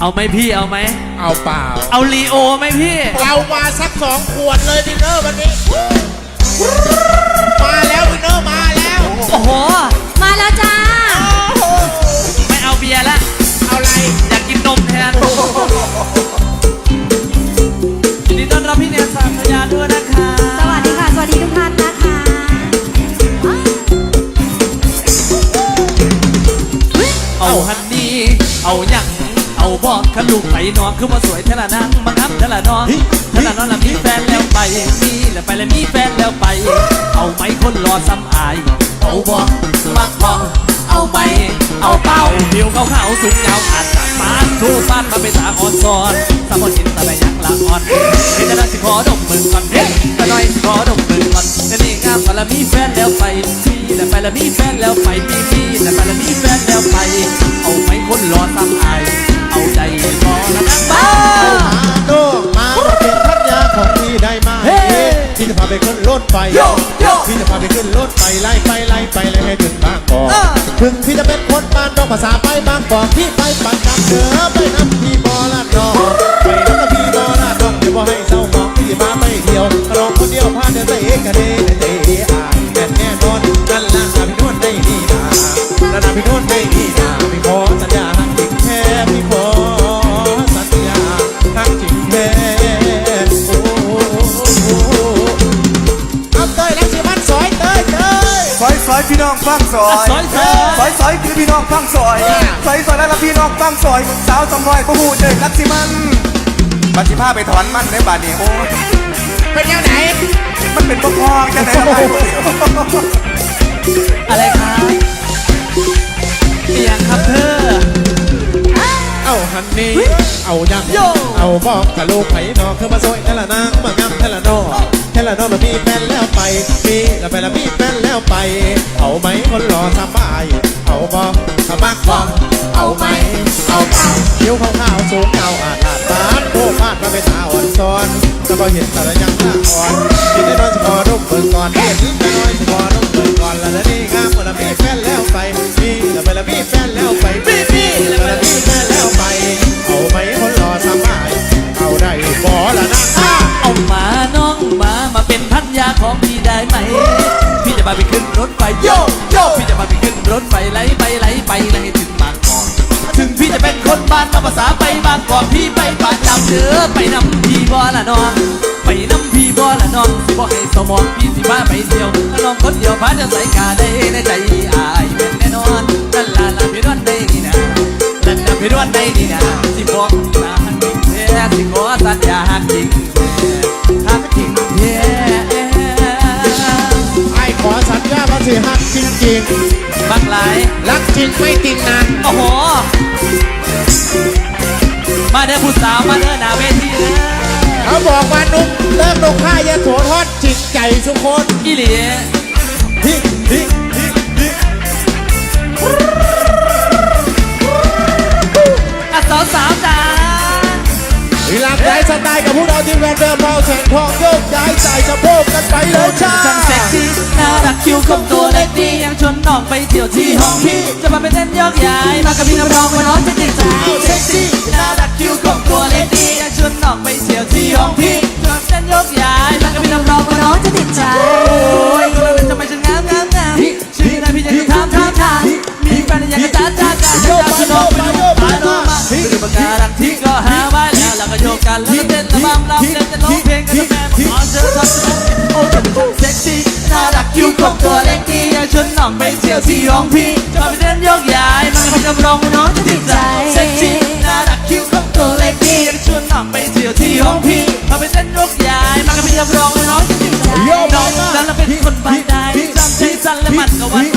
เอาไหมพี่เอาไหม เอาเปล่า เอาลีโอไหมพี่ เรามาสักสองขวดเลยดินเนอร์วันนี้ มาแล้วดินเนอร์มาแล้ว โอ้โห มาแล้วจ้าโอ้โหไม่เอาเบียร์ละ เอาอะไร อยากกินนมแทนยินดีต้อนรับพี่เนียนสามพยาด้วยนะคะสวัสดีค่ะ สวัสดีทุกท่านนะคะเอาฮันนี่ เอาหยัง เอาบอกขลูกไปนอนคือมาสวยเทละนางมางับเทละนอนเทละนอนแล้วมีแฟนแล้วไปมีแล้วไปแล้วมีแฟนแล้วไป เอาไหมคนรอซ้ำอาย เอาบอกมักบอง เอาไหมเอาเป่าเดียวเขาเขาสูงยาวอาจจากมาทูฟาดมาเป็นตาอ่อนซ้อนสมบูรณ์ตะไบยังละอ่อนเห็นแต่ละสิขอดมมือก่อนเฮ้ยแต่น้อยสิขอดมมือก่อนแต่นี่งามแต่ละมีแฟนแล้วไปมีแล้วไปแล้วมีแฟนแล้วไปมีมีแล้วไปแล้วมีแฟนแล้วไป เอาไหมคนรอซ้ำอาย เอาใจรอละนักบ้าโน่มาเป็นพัทยาของพี่ได้ไหมเฮ้พี่จะพาไปขึ้นรถไฟโยโยพี่จะพาไปขึ้นรถไฟไล่ไปไล่ไปเลยให้ถึงบางกอกเออถึงพี่จะเป็นคนบ้านนอกภาษา น้องฟังซอยซอยซอยซอยซอยคือพี่น้องฟังซอยซอยซอยแล้วล่ะพี่น้องฟังซอย สาวสำน้อยผู้หูเดินลักสิมันบัตรสิผ้าไปถอนมันในบาทนี้โอ้ยเป็นยังไงมันเป็นพวกพองจังไหนล่ะไอ้พวกนี้อะไรครับเอียงครับเธอ เอาฮันนี่ เอายังโย่เอาบอกกับลูกไผ่นอคือมาซอยเทละนางมางำเทละนอเทละนอมามีแฟนแล้วไปมีแล้วไปล้วมีแฟนแล้วไป เอาไหมคนรอสบายเอาบอกขมักบอกเอาไหมเอาเปล่าคิ้วขาวๆสูงเงาอาดาดบานโคพาดมาเป็นตาอ่อนซ้อนจะพอเห็นแต่ละยังตาอ่อนกินได้นอยสิพอรุ่มเปิดก่อนเห็นได้น้อยสิพอรุ่มเปิดก่อนล้วแล้วนี่งามเมื่อละมีแฟนแล้วไปมีแล้วไปล้วมีแฟนแล้วไปมีมีแล้วไปล้วมีแฟนแล้วไป พี่ได้ไหมพี่จะมาไปขึ้นรถไฟโยโยพี่จะมาไปขึ้นรถไฟไหลไปไหลไปไหลถึงบางกอกถึงพี่จะเป็นคนบ้านนอกภาษาไปบางกอกพี่ไปป่าจำเด้อไปนำพี่บ่ละน้องไปนำพี่บ่ละน้องสิบ่ให้สมองพี่สิพาไปเที่ยวถ้าน้องคนเดียวพาจะใส่กาได้ในใจอายเป็นแน่นอนนั่นล่ะล่ะพี่นวลได้นี่นะนั่นล่ะพี่นวลได้นี่นะสิบอกตาหักจริงแท้สิขอสัญญาหักจริงแท้หักจริง สัญญาว่าสิฮักจริงบักหลายๆรักจริงไม่ติงนะโอ้โห มาเด้อผู้สาวมาเด้อหน้าเวทีเด้อเขาบอกว่านุ่มเลิกนุ่มข้ายาโสทอดจิตใจทุกคนอีหลีฮิฮิฮิฮิ ลากหลายสไตล์กับพวกเราทีมงานเดิมเบาแสงทองโยกย้ายสายสะโพกกันไปเลยจ้าฉันเซ็กซี่น่ารักคิวคมตัวเล็กดียังชวนน้องไปเที่ยวที่ห้องพี่จะมาเป็นเต้นยกย้ายมากับพี่น้ำรองมาน้องจะติดใจเซ็กซี่น่ารักคิวคมตัวเล็กดียังชวนน้องไปเที่ยวที่ห้องพี่จะมาเป็นเต้นยกย้ายำรำเต้นจะร้องเพลงกันแม่ขอเชิญทำโอ้จะเป็นเซ็กซี่น่ารักคิวคมตัวเล็กดีอยาชวนน้องไปเที่ยวที่ห้องพี่จะไปเต้นยกย้ายมันก็จะร้องน้องจะติดใจเซ็กซี่น่ารักคิวคมตัวเล็กดีอยาชวนน้องไปเที่ยวที่ห้องพี่พาไปเต้นยกย้ายมันก็จะร้องน้องจะติดใจน้องนั้นเราเป็นคนบ้านใดจำใจสั้นและมันก็วัน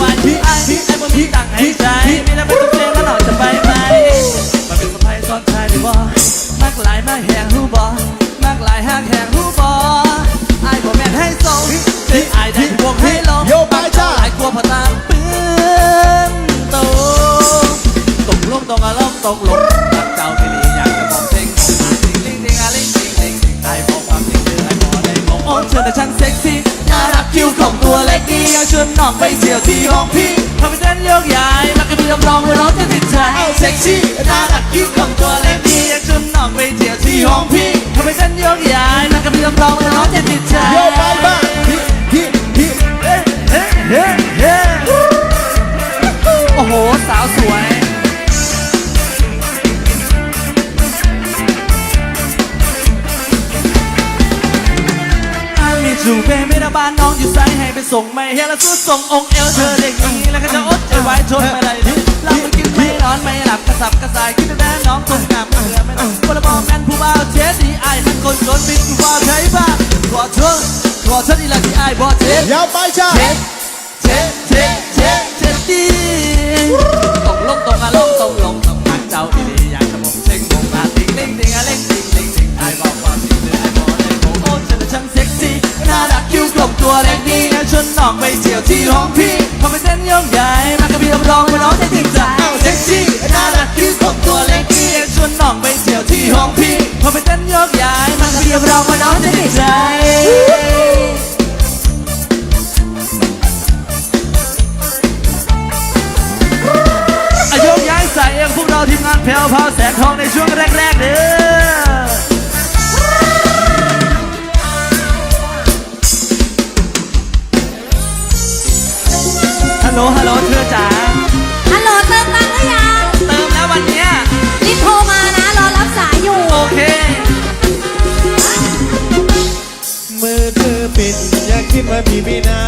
รับรองว่าเราจะติดใจเอาเซ็กซี่น่ารักคิ้วคงตัวเล็กดีอยากจุ่มนอกไปเที่ยวที่ห้องพี่ทำให้ฉันยกย้ายนั่งกับพี่รับรองว่าเราจะติดใจโยกไปบ้าฮิฮิฮิเอ๊เอ๊เอ๊โอ้โหสาวสวยจูเบไม่ระบ้านน้องอยู่ไซให้ไปส่งไม่เฮแล้วสู้ส่งองเอลเธอเด็กนี้แล้วก็จะอดใจไว้ทนไม่ได้ เรามันกินไม่นอนไม่หลับกระสับกระส่ายคิดแต่น้องคงงามเหลือไม่ต้องคนละมองกันผู้บ่าวเจ็ดดีไอมันคนจนบินว่าใช้บ้านขอโทษขอโทษอีหละที่ไอบอเจ็ดยาวไปจ้าเจ็ดเจ็ดเจ็ดเจ็ดเจ็ดดีตกลงตรงอะลงตรงลงตรงทางเจ้าอีดีอยากจะมองเช็งมองตาติงลิงติงอะเล่งติงลิงติงไอบอกว่าสิเดือไอบอกเลยโอ้โหฉันช่างเซ็กซี่น่ารักคิ้วกลมตัวเล็กดีงั้นชวนน้องไปเที่ยวที่ห้องพี่พอไปเต้นยองใหญ่มากระพี่รับรองว่าน้องจะติดใจเซี่น่ารักคิ้วกลมตัวเล็กที่ชวนน้องไปเที่ยวที่ห้องพี่พอไปเต้นยองใหญ่มากระพี่รับรองว่าน้องจะได้ใจ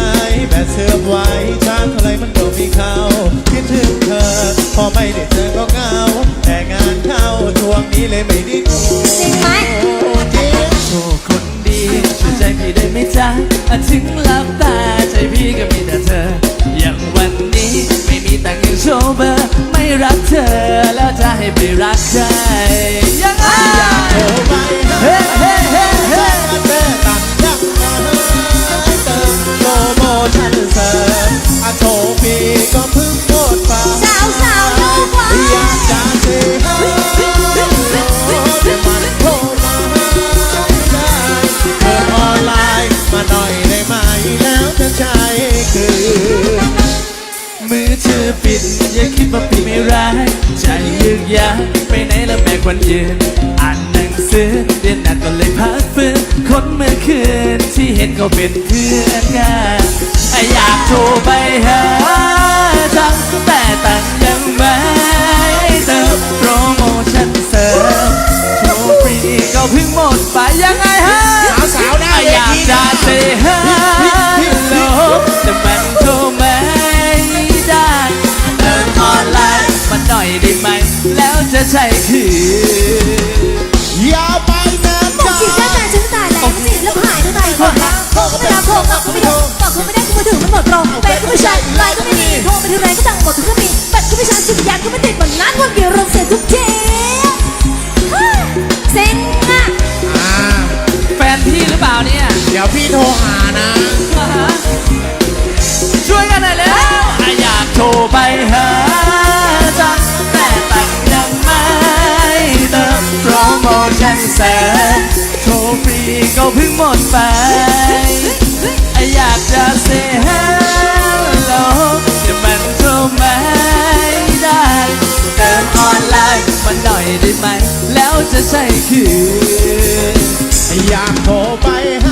ายแบตเสื่อไว้ชาร์จเท่าไรมันก็มีเขาคิดถึงเธอ พอไม่ได้เจอก็เหงา แต่งานเข้าช่วงนี้เลยไม่ได้ดูจริงไหมโชคคนดีช่วยใจพี่ได้ไหมจ๊ะอะถึงหลับตาใจพี่ก็มีแต่เธอ อย่างวันนี้ไม่มีแต่งยังโชว์เบอร์ไม่รักเธอ แล้วจะให้ไปรักใครยังไงโอ้ไปเฮ้เฮ้เฮ้เฮ้เฮ้เต้ โปรโมชั่นเสริมอะโชว์ปีก็เพิ่งหมดไปสาวสาวๆโยกไว้อยากจะเซฮัลโหลแต่มันโทรมาไม่ได้เปิดออนไลน์มาหน่อยได้ไหมแล้วจะใช้คืนมือถือปิด อย่าคิดว่าพี่ไม่รักใจยึกยักไปไหนแล้วแม่ควันยืน อ่านหนังสือเรียนหนักก็เลยพักฟื้นคนเมื่อคืนที่เห็นเขาเป็นเพื่อนกัน แล้วจะใช้คืนอย่าไปนะบอกจ๊ะจีบได้แต่ฉันตายแล้วมันจีบแล้วหายตัวตายคนละโทรก็ไม่รับโทรกลับก็ไม่โทรตอบก็ไม่ได้ก็มือถือมันหมดโปรเฟซก็ไม่ใช่ไลน์ก็ไม่มีโทรไปทีไรก็ตังหมดทุกทีบัตก็ไม่ใช้จิตวิญญาณก็ไม่ติดเหมือนนั้นวันเดียวเราเสียทุกที ก็เพิ่งหมดไป อยากจะเซฮัลโหลจะมันโทรไม่ได้เติมออนไลน์มาหน่อยได้ไหม แล้วจะใช่คืนอยากโทรไปหา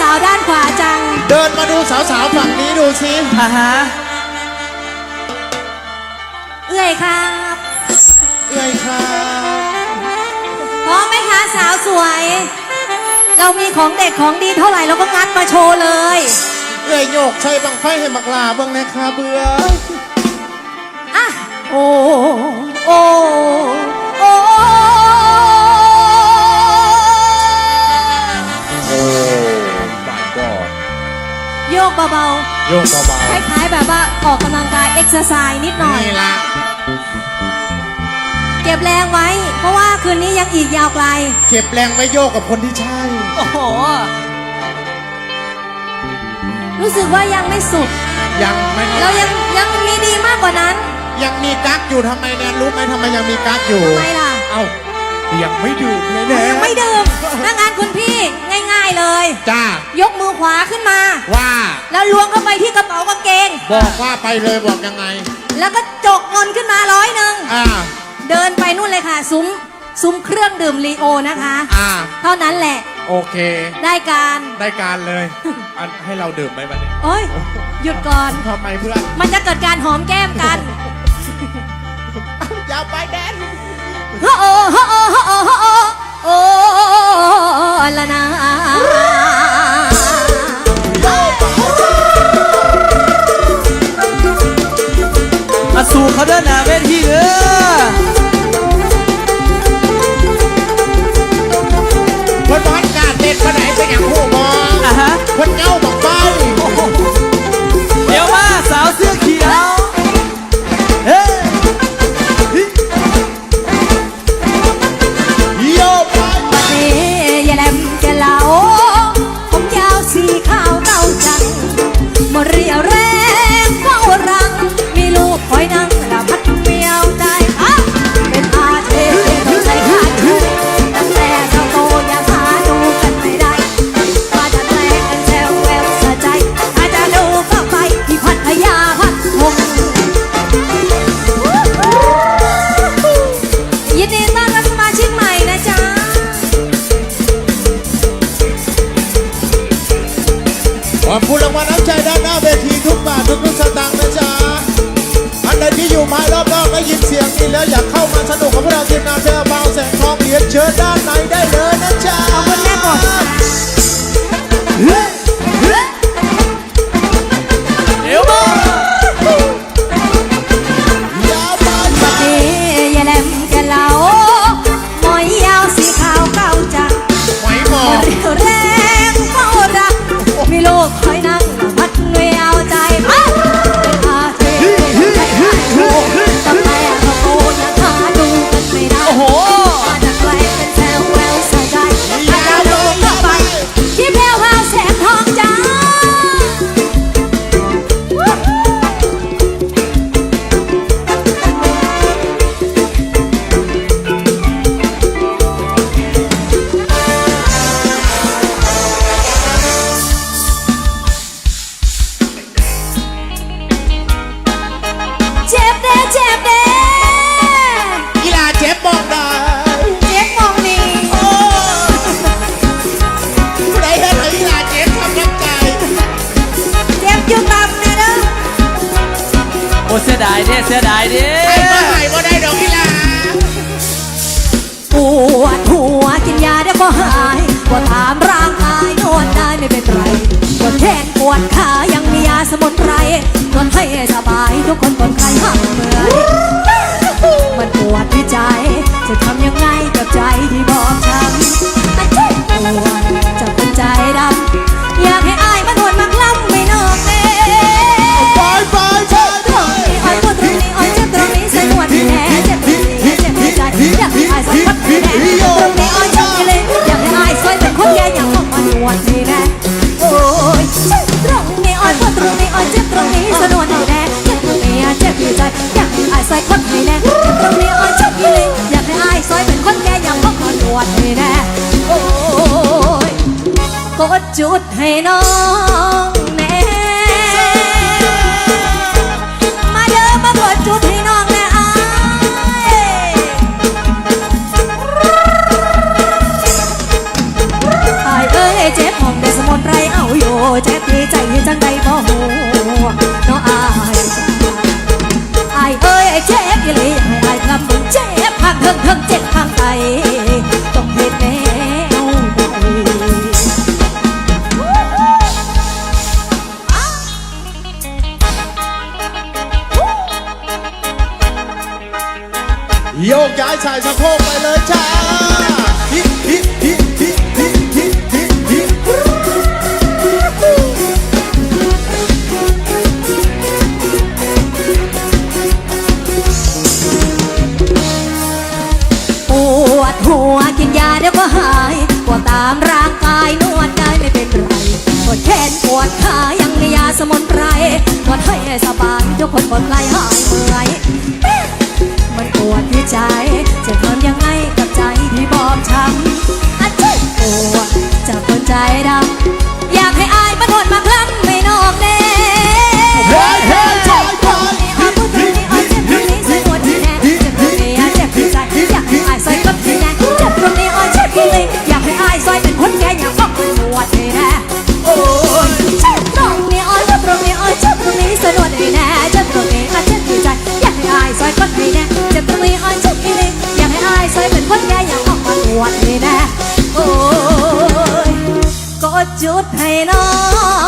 สาวๆด้านขวาจัง เดินมาดูสาวๆฝั่งนี้ดูสิอ่าฮะเอื้อยครับ เอ้ยครับพร้อมไหมคะสาวสวย เรามีของเด็กของดีเท่าไหร่เราก็งัดมาโชว์เลย เอ้ยโยกใส่บังไฟให้บักลาเบิ่งนะครับเบื่อ อะ โอ้ โอ้ เบาโยกเบาๆคล้ายๆแบบว่าออกกำลังกายเอ็กซ์ไซส์นิดหน่อยๆนี่ละเก็บแรงไว้ เพราะว่าคืนนี้ยังอีกยาวไกล เก็บแรงไว้โยกกับคนที่ใช่ โอ้โห รู้สึกว่ายังไม่สุด ยังไม่เรายังยังมีดีมากกว่านั้น ยังมีกั๊กอยู่ทำไมเนี่ยรู้ไหมทำไมยังมีกั๊กอยู่ทำไมล่ะ เอ้า ยังไม่ดื่มเลยเนี่ยยังไม่ดื่มถ้างานคุณพี่ง่าย ๆเลย จ้ายกมือขวาขึ้นมา ว่าแล้วล้วงเข้าไปที่กระเป๋ากางเกง บอกว่าไปเลยบอกยังไง แล้วก็จกเงินขึ้นมาร้อยหนึ่งอ่าเดินไปนู่นเลยค่ะ ซุ้มซุ้มเครื่องดื่มลีโอนะคะ อ่า เท่านั้นแหละ โอเค ได้การได้การเลยอันให้เราดื่มไหมวันนี้โอ้ยหยุดก่อน ทำไมเพื่อนมันจะเกิดการหอมแก้มกัน อย่าไปแดน อาสู่เขาเดินหน้าเวทีเด้ morría. แล้วอยากเข้ามาสนุกกับพวกเราทีมงานเธอเบาแสงทองเรียนเชิญด้านในได้เลยายปวดถามร่างกายนวดได้ไม่เป็นไรปวดแขนปวดขายังมียาสมุนไพรนวดให้สบายทุกคนคนใครหักเมื่อยมันปวดที่ใจ จะทำยังไงกับใจที่ โยกย้ายชายสะโพกไปเลยจ้าฮิฮิฮิฮิฮิฮิฮิฮิปวดหัวกินยาเดี๋ยวก็หายปวดตามร่างกายนวดได้ไม่เป็นไรปวดแขนปวดขายังมียาสมุนไพรนวดให้สบายทุกคนปวดไหล่หายเมื่อย มันปวดที่ใจ จะทำยังไงกับใจที่บอบช้ำอาจิปวดจากคนใจดำอยากให้อายมาทนมาคลั่งไม่นอกแน่เฮ้ยเฮ้ยายชายอายพูดตรงนี้อายเจ็บตรงนี้ใส่ปวดแน่เจ็บตรงนี้อยเจ็บที่ใจอยากให้อายซอยกับที่แน่เจ็บตรงนี้อายเจ็บที่เลยอยากให้อายเป็นคนแก่อยากฟังมันปวดที่แน่โอ้ยเจ็บตรงนี้อายเจ็บตรงนี้อายเจ็บตรงนี้สะดวกที่แน่ เป็นคนแก่ยังออกมันปวดที่แน่โอ้ยกดจุดให้น้อง